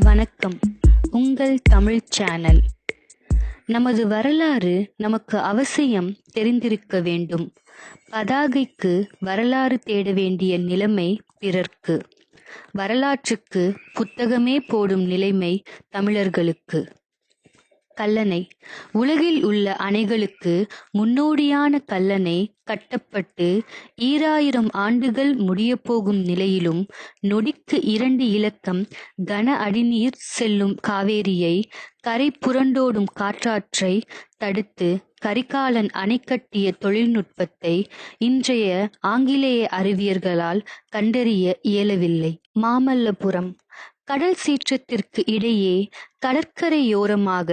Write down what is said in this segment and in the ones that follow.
வணக்கம். உங்கள் தமிழ் சேனல். நமது வரலாறு நமக்கு அவசியம் தெரிந்திருக்க வேண்டும். பதாகைக்கு வரலாறு தேட வேண்டிய நிலைமை பிறர்க்கு. வரலாற்றுக்கு புத்தகமே போடும் நிலைமை தமிழர்களுக்கு. கல்லணை. உலகில் உள்ள அணைகளுக்கு முன்னோடியான கல்லணை கட்டப்பட்டு ஈராயிரம் ஆண்டுகள் முடியப்போகும் நிலையிலும் நொடிக்கு இரண்டு இலக்கம் கன அடிநீர் செல்லும் காவேரியை கரை புரண்டோடும் காற்றாற்றை தடுத்து கரிகாலன் அணை கட்டிய தொழில்நுட்பத்தை இன்றைய ஆங்கிலேய அறிவியர்களால் கண்டறிய இயலவில்லை. மாமல்லபுரம் கடல் சீற்றத்திற்கு இடையே கடற்கரையோரமாக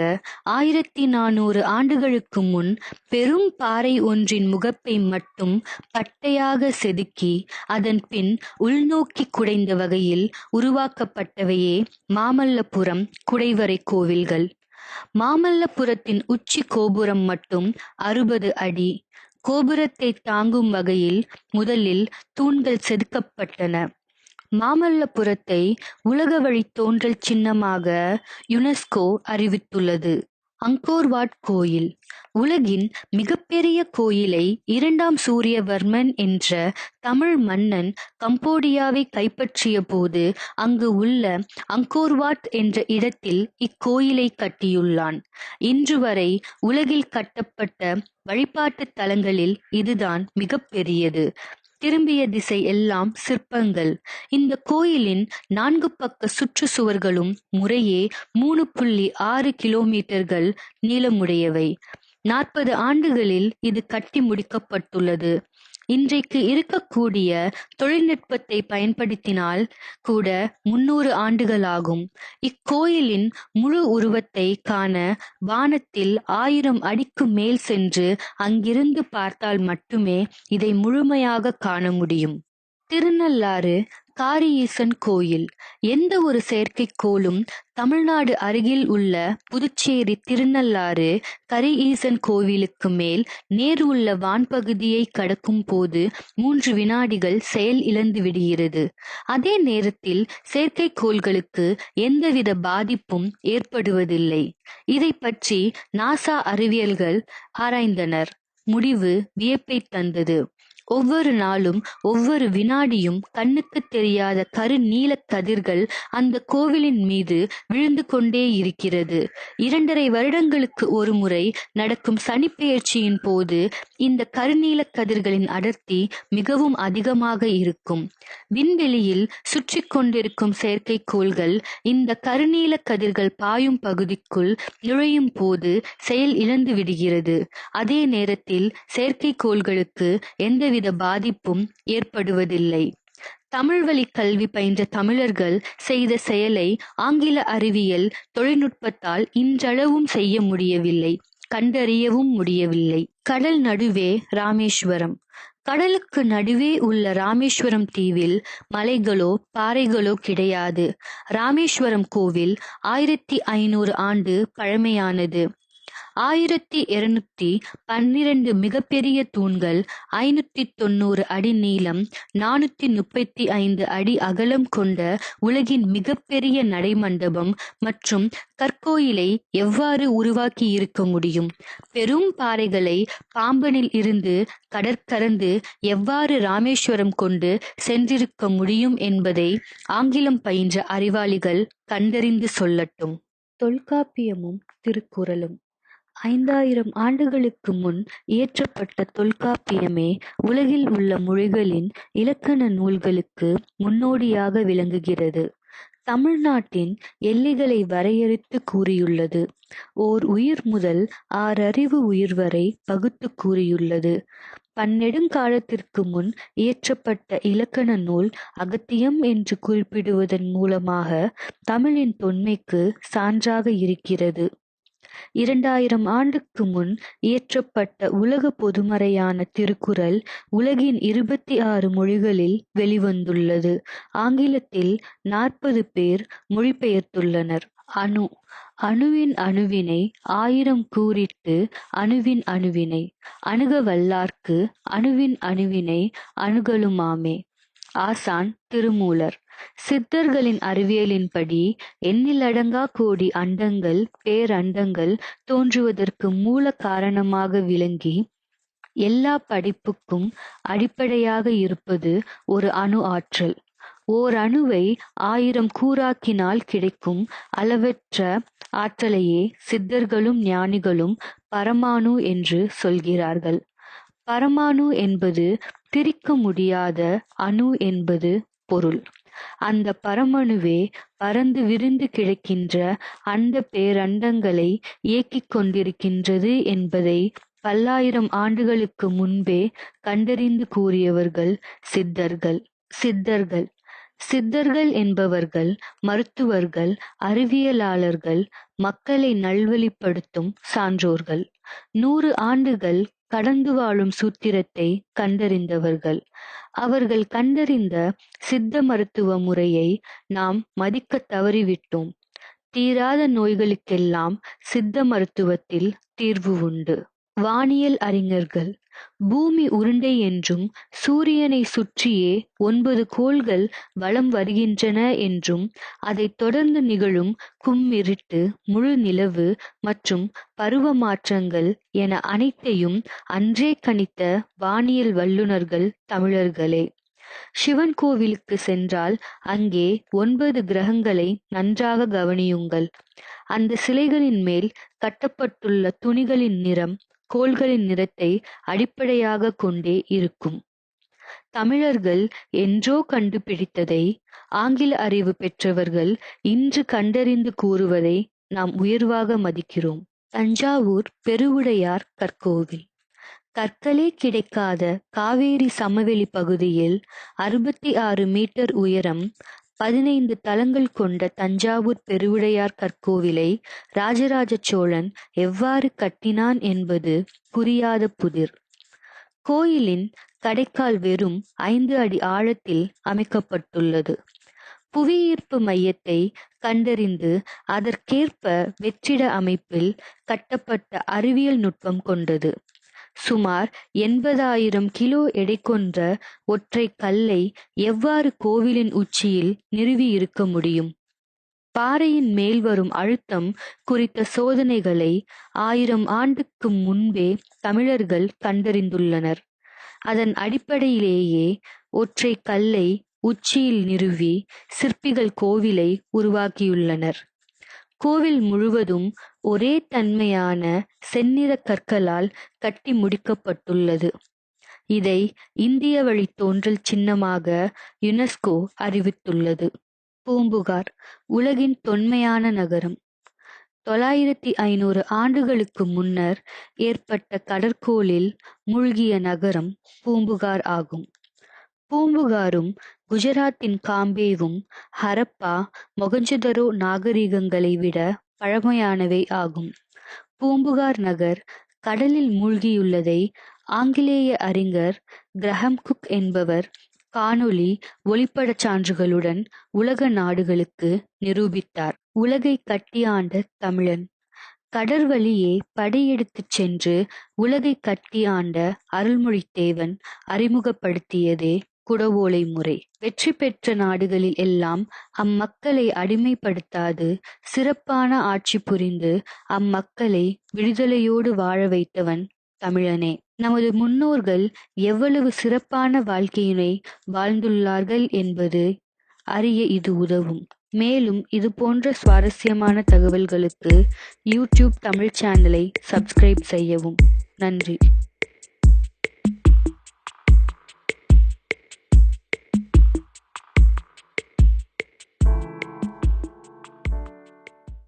ஆயிரத்தி நானூறு ஆண்டுகளுக்கு முன் பெரும் பாறை ஒன்றின் முகப்பை மட்டும் பட்டையாக செதுக்கி அதன் பின் உள்நோக்கி குடைந்த வகையில் உருவாக்கப்பட்டவையே மாமல்லபுரம் குடைவரை கோவில்கள். மாமல்லபுரத்தின் உச்சி கோபுரம் மட்டும் அறுபது அடி. கோபுரத்தை தாங்கும் வகையில் முதலில் தூண்கள் செதுக்கப்பட்டன. மாமல்லபுரத்தை உலக வழி தோன்றல் சின்னமாக யுனெஸ்கோ அறிவித்துள்ளது. அங்கோர்வாட் கோயில் உலகின் மிகப்பெரிய கோயிலை இரண்டாம் சூரியவர்மன் என்ற தமிழ் மன்னன் கம்போடியாவை கைப்பற்றிய போது அங்கு உள்ள அங்கோர்வாட் என்ற இடத்தில் இக்கோயிலை கட்டியுள்ளான். இன்று வரை உலகில் கட்டப்பட்ட வழிபாட்டு தலங்களில் இதுதான் மிகப்பெரியது. திரும்பிய திசை எல்லாம் சிற்பங்கள். இந்த கோயிலின் நான்கு பக்க சுற்று சுவர்களும் முறையே மூணு புள்ளி ஆறு கிலோமீட்டர்கள் நீளமுடையவை. நாற்பது ஆண்டுகளில் இது கட்டி முடிக்கப்பட்டுள்ளது. இன்றைக்கு இருக்கக்கூடிய தொழில்நுட்பத்தை பயன்படுத்தினால் கூட முன்னூறு ஆண்டுகளாகும். இக்கோயிலின் முழு உருவத்தை காண வானத்தில் ஆயிரம் அடிக்கு மேல் சென்று அங்கிருந்து பார்த்தால் மட்டுமே இதை முழுமையாக காண முடியும். திருநள்ளாறு காரியீசன் கோயில். எந்த ஒரு செயற்கைக்கோளும் தமிழ்நாடு அருகில் உள்ள புதுச்சேரி திருநள்ளாறு கரியீசன் கோவிலுக்கு மேல் நேர் உள்ள வான்பகுதியை கடக்கும் போது மூன்று வினாடிகள் செயல் இழந்து விடுகிறது. அதே நேரத்தில் செயற்கைக்கோள்களுக்கு எந்தவித பாதிப்பும் ஏற்படுவதில்லை. இதை பற்றி நாசா அறிவியல்கள் ஆராய்ந்தனர். முடிவு வியப்பை தந்தது. ஒவ்வொரு நாளும் ஒவ்வொரு வினாடியும் கண்ணுக்கு தெரியாத கரு நீல கதிர்கள் அந்த கோவிலின் மீது விழுந்து கொண்டே இருக்கிறது. இரண்டரை வருடங்களுக்கு ஒரு முறை நடக்கும் சனிப்பெயர்ச்சியின் போது இந்த கருநீல கதிர்களின் அடர்த்தி மிகவும் அதிகமாக இருக்கும். விண்வெளியில் சுற்றி கொண்டிருக்கும் செயற்கைக்கோள்கள் இந்த கருநீல கதிர்கள் பாயும் பகுதிக்குள் நுழையும் போது செயல் இழந்து விடுகிறது. அதே நேரத்தில் செயற்கைக்கோள்களுக்கு எந்த எந்தவித பாதிப்பும் ஏற்படுவதில்லை. தமிழ் வழி கல்வி பயின்ற தமிழர்கள் செய்த செயலை ஆங்கில அறிவியல் தொழில்நுட்பத்தால் இன்றளவும் செய்ய முடியவில்லை கண்டறியவும் முடியவில்லை. கடல் நடுவே ராமேஸ்வரம். கடலுக்கு நடுவே உள்ள ராமேஸ்வரம் தீவில் மலைகளோ பாறைகளோ கிடையாது. ராமேஸ்வரம் கோவில் ஆயிரத்தி ஐநூறு ஆண்டு பழமையானது. ஆயிரத்தி இருநூத்தி பன்னிரண்டு மிகப்பெரிய தூண்கள் ஐநூத்தி தொண்ணூறு அடி நீளம் நானூத்தி முப்பத்தி ஐந்து அடி அகலம் கொண்ட உலகின் மிகப்பெரிய நடைமண்டபம் மற்றும் கற்கோயிலை எவ்வாறு உருவாக்கி இருக்க முடியும்? பெரும் பாறைகளை பாம்பனில் இருந்து கடற்கரந்து எவ்வாறு ராமேஸ்வரம் கொண்டு சென்றிருக்க முடியும் என்பதை ஆங்கிலம் பயின்ற அறிவாளிகள் கண்டறிந்து சொல்லட்டும். தொல்காப்பியமும் திருக்குறளும். ஐந்தாயிரம் ஆண்டுகளுக்கு முன் இயற்றப்பட்ட தொல்காப்பியமே உலகில் உள்ள மொழிகளின் இலக்கண நூல்களுக்கு முன்னோடியாக விளங்குகிறது. தமிழ்நாட்டின் எல்லைகளை வரையறுத்து கூறியுள்ளது. ஓர் உயிர் முதல் ஆறறிவு உயிர் வரை பகுத்து கூறியுள்ளது. பன்னெடுங்காலத்திற்கு முன் இயற்றப்பட்ட இலக்கண நூல் அகத்தியம் என்று குறிப்பிடுவதன் மூலமாக தமிழின் தொன்மைக்கு சான்றாக இருக்கிறது. இரண்டாயிரம் ஆண்டுக்கு முன் இயற்றப்பட்ட உலக பொதுமறையான திருக்குறள் உலகின் இருபத்தி ஆறு மொழிகளில் வெளிவந்துள்ளது. ஆங்கிலத்தில் நாற்பது பேர் மொழிபெயர்த்துள்ளனர். அணு. அணுவின் அணுவினை ஆயிரம் கூறிட்டு அணுவின் அணுவினை அணுக வல்லார்க்கு அணுவின் அணுவினை அணுகலுமாமே. ஆசான் திருமூலர். சித்தர்களின் அறிவியலின்படி எண்ணிலடங்கா கோடி அண்டங்கள் பேரண்டங்கள் தோன்றுவதற்கு மூல காரணமாக விளங்கி எல்லா படைப்புக்கும் அடிப்படையாக இருப்பது ஒரு அணு ஆற்றல். ஓர் அணுவை ஆயிரம் கூறாக்கினால் கிடைக்கும் அளவற்ற ஆற்றலையே சித்தர்களும் ஞானிகளும் பரமாணு என்று சொல்கிறார்கள். பரமாணு என்பது பிரிக்க முடியாத அணு என்பது பொருள். அந்த பரமணுவே பறந்து விரிந்து கிடக்கின்ற அந்த பேரண்டங்களை இயக்கிக் கொண்டிருக்கின்றது என்பதை பல்லாயிரம் ஆண்டுகளுக்கு முன்பே கண்டறிந்து கூறியவர்கள் சித்தர்கள். சித்தர்கள். சித்தர்கள் என்பவர்கள் மருத்துவர்கள் அறிவியலாளர்கள் மக்களை நல்வழிப்படுத்தும் சான்றோர்கள். நூறு ஆண்டுகள் கடந்து வாழும் சூத்திரத்தை கண்டறிந்தவர்கள். அவர்கள் கண்டறிந்த சித்த மருத்துவ முறையை நாம் மதிக்க தவறிவிட்டோம். தீராத நோய்களுக்கெல்லாம் சித்த மருத்துவத்தில் தீர்வு உண்டு. வானியல் அறிஞர்கள் பூமி உருண்டை என்றும் சூரியனை சுற்றியே ஒன்பது கோள்கள் வலம் வருகின்றன என்றும் அதைத் தொடர்ந்து நிகழும் கும்மிருட்டு முழு நிலவு மற்றும் பருவ மாற்றங்கள் என அனைத்தையும் அன்றே கணித்த வானியல் வல்லுநர்கள் தமிழர்களே. சிவன் கோவிலுக்கு சென்றால் அங்கே ஒன்பது கிரகங்களை நன்றாக கவனியுங்கள். அந்த சிலைகளின் மேல் கட்டப்பட்டுள்ள துணிகளின் நிறம் கோள்களின் நிறத்தை அடிப்படையாக கொண்டே இருக்கும். தமிழர்கள் என்றோ கண்டுபிடித்ததை ஆங்கில அறிவு பெற்றவர்கள் இன்று கண்டறிந்து கூறுவதை நாம் உயர்வாக மதிக்கிறோம். தஞ்சாவூர் பெருவுடையார் கற்கோவில். கற்களே கிடைக்காத காவேரி சமவெளி பகுதியில் அறுபத்தி ஆறு மீட்டர் உயரம் பதினைந்து தலங்கள் கொண்ட தஞ்சாவூர் பெருவுடையார் கற்கோவிலை ராஜராஜ சோழன் எவ்வாறு கட்டினான் என்பது புரியாத புதிர். கோயிலின் கடைக்கால் வெறும் ஐந்து அடி ஆழத்தில் அமைக்கப்பட்டுள்ளது. புவியீர்ப்பு மையத்தை கண்டறிந்து அதற்கேற்ப வெற்றிட அமைப்பில் கட்டப்பட்ட அறிவியல் நுட்பம் கொண்டது. சுமார் எண்பதாயிரம் கிலோ எடை கொண்ட ஒற்றை கல்லை எவ்வாறு கோவிலின் உச்சியில் நிறுவி இருக்க முடியும்? பாறையின் மேல் வரும் அழுத்தம் குறித்த சோதனைகளை ஆயிரம் ஆண்டுக்கு முன்பே தமிழர்கள் கண்டறிந்துள்ளனர். அதன் அடிப்படையிலேயே ஒற்றை கல்லை உச்சியில் நிறுவி சிற்பிகள் கோவிலை உருவாக்கியுள்ளனர். கோவில் முழுவதும் ஒரே தன்மையான செந்நிற கற்களால் கட்டி முடிக்கப்பட்டுள்ளது. இதை இந்திய வழி தோன்றல் சின்னமாக யுனெஸ்கோ அறிவித்துள்ளது. பூம்புகார் உலகின் தொன்மையான நகரம். தொள்ளாயிரத்தி ஐநூறு ஆண்டுகளுக்கு முன்னர் ஏற்பட்ட கடற்கோளில் மூழ்கிய நகரம் பூம்புகார் ஆகும். பூம்புகாரும் குஜராத்தின் காம்பேவும் ஹரப்பா மொகஞ்சதரோ நாகரிகங்களை விட பழமையானவை ஆகும். பூம்புகார் நகர் கடலில் மூழ்கியுள்ளதை ஆங்கிலேய அறிஞர் கிரஹம் குக் என்பவர் காணொளி ஒளிப்படச் சான்றுகளுடன் உலக நாடுகளுக்கு நிரூபித்தார். உலகை கட்டியாண்ட தமிழன். கடற்வழியே படையெடுத்துச் சென்று உலகை கட்டியாண்ட அருள்மொழித்தேவன் அறிமுகப்படுத்தியதே குடவோலை முறை. வெற்றி பெற்ற நாடுகளில் எல்லாம் அம்மக்களை அடிமைப்படுத்தாது சிறப்பான ஆட்சி புரிந்து அம்மக்களை விடுதலையோடு வாழ வைத்தவன் தமிழனே. நமது முன்னோர்கள் எவ்வளவு சிறப்பான வாழ்க்கையினை வாழ்ந்துள்ளார்கள் என்பது அறிய இது உதவும். மேலும் இது போன்ற சுவாரஸ்யமான தகவல்களுக்கு யூடியூப் தமிழ் சேனலை சப்ஸ்கிரைப் செய்யவும். நன்றி.